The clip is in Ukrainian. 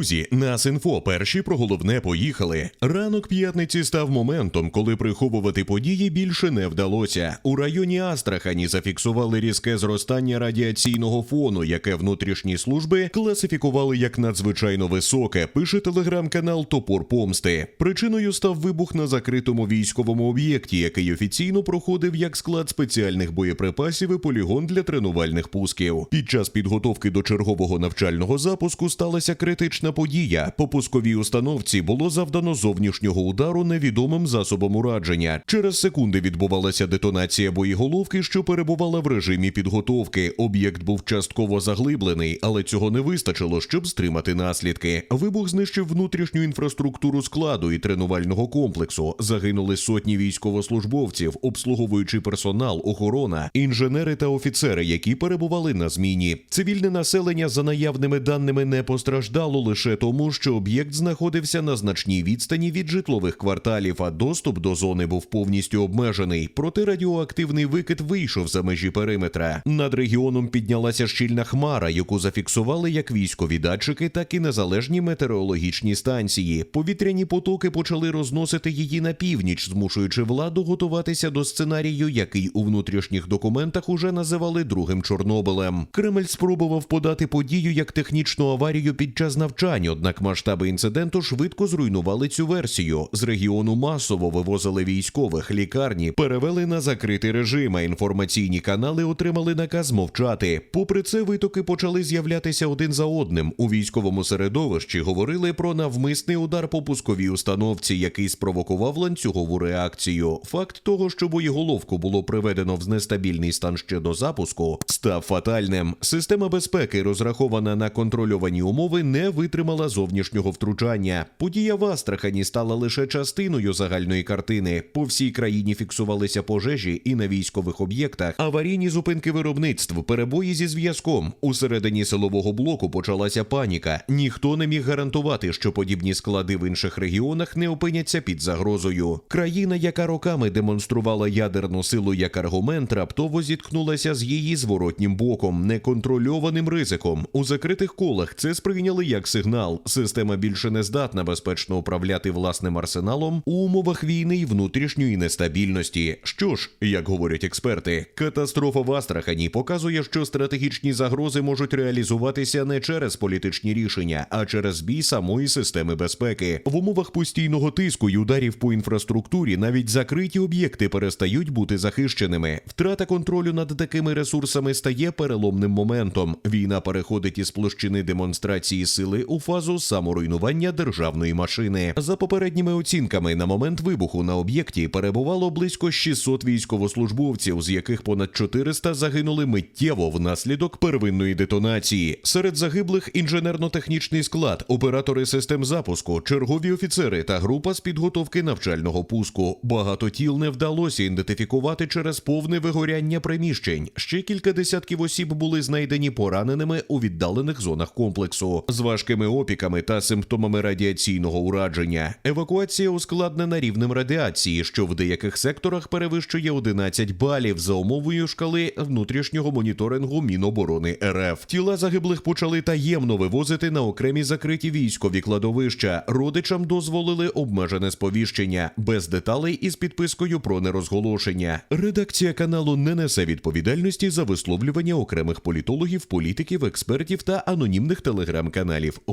Друзі, нас інфо перші про головне поїхали. Ранок п'ятниці став моментом, коли приховувати події більше не вдалося. У районі Астрахані зафіксували різке зростання радіаційного фону, яке внутрішні служби класифікували як надзвичайно високе. Пише телеграм-канал Топор Помсти. Причиною став вибух на закритому військовому об'єкті, який офіційно проходив як склад спеціальних боєприпасів і полігон для тренувальних пусків. Під час підготовки до чергового навчального запуску сталася критична подія. По пусковій установці було завдано зовнішнього удару невідомим засобом ураження. Через секунди відбувалася детонація боєголовки, що перебувала в режимі підготовки. Об'єкт був частково заглиблений, але цього не вистачило, щоб стримати наслідки. Вибух знищив внутрішню інфраструктуру складу і тренувального комплексу. Загинули сотні військовослужбовців, обслуговуючий персонал, охорона, інженери та офіцери, які перебували на зміні. Цивільне населення за наявними даними не постраждало лише тому, що об'єкт знаходився на значній відстані від житлових кварталів, а доступ до зони був повністю обмежений. Проте радіоактивний викид вийшов за межі периметра. Над регіоном піднялася щільна хмара, яку зафіксували як військові датчики, так і незалежні метеорологічні станції. Повітряні потоки почали розносити її на північ, змушуючи владу готуватися до сценарію, який у внутрішніх документах уже називали другим Чорнобилем. Кремль спробував подати подію як технічну аварію під час навчань, однак масштаби інциденту швидко зруйнували цю версію. З регіону масово вивозили військових, лікарні перевели на закритий режим. а Інформаційні канали отримали наказ мовчати. Попри це, витоки почали з'являтися один за одним. У військовому середовищі говорили про навмисний удар по пусковій установці, який спровокував ланцюгову реакцію. Факт того, що боєголовку було приведено в нестабільний стан ще до запуску, став фатальним. Система безпеки, розрахована на контрольовані умови, не витримала зовнішнього втручання. Подія в Астрахані стала лише частиною загальної картини. По всій країні фіксувалися пожежі і на військових об'єктах, аварійні зупинки виробництв, перебої зі зв'язком. Усередині силового блоку почалася паніка. Ніхто не міг гарантувати, що подібні склади в інших регіонах не опиняться під загрозою. Країна, яка роками демонструвала ядерну силу як аргумент, раптово зіткнулася з її зворотнім боком, неконтрольованим ризиком. У закритих колах це сприйняли як сигнал. Система більше не здатна безпечно управляти власним арсеналом у умовах війни і внутрішньої нестабільності. Що ж, як говорять експерти, катастрофа в Астрахані показує, що стратегічні загрози можуть реалізуватися не через політичні рішення, а через збій самої системи безпеки. В умовах постійного тиску й ударів по інфраструктурі навіть закриті об'єкти перестають бути захищеними. Втрата контролю над такими ресурсами стає переломним моментом. Війна переходить із площини демонстрації сили фазу саморуйнування державної машини. За попередніми оцінками, на момент вибуху на об'єкті перебувало близько 600 військовослужбовців, з яких понад 400 загинули миттєво внаслідок первинної детонації. Серед загиблих інженерно-технічний склад, оператори систем запуску, чергові офіцери та група з підготовки навчального пуску. Багато тіл не вдалося ідентифікувати через повне вигоряння приміщень. Ще кілька десятків осіб були знайдені пораненими у віддалених зонах комплексу з важкими опіками та симптомами радіаційного ураження. Евакуація ускладнена рівнем радіації, що в деяких секторах перевищує 11 балів за умовою шкали внутрішнього моніторингу Міноборони РФ. Тіла загиблих почали таємно вивозити на окремі закриті військові кладовища. Родичам дозволили обмежене сповіщення без деталей із підпискою про нерозголошення. Редакція каналу не несе відповідальності за висловлювання окремих політологів, політиків, експертів та анонімних телеграм-каналів.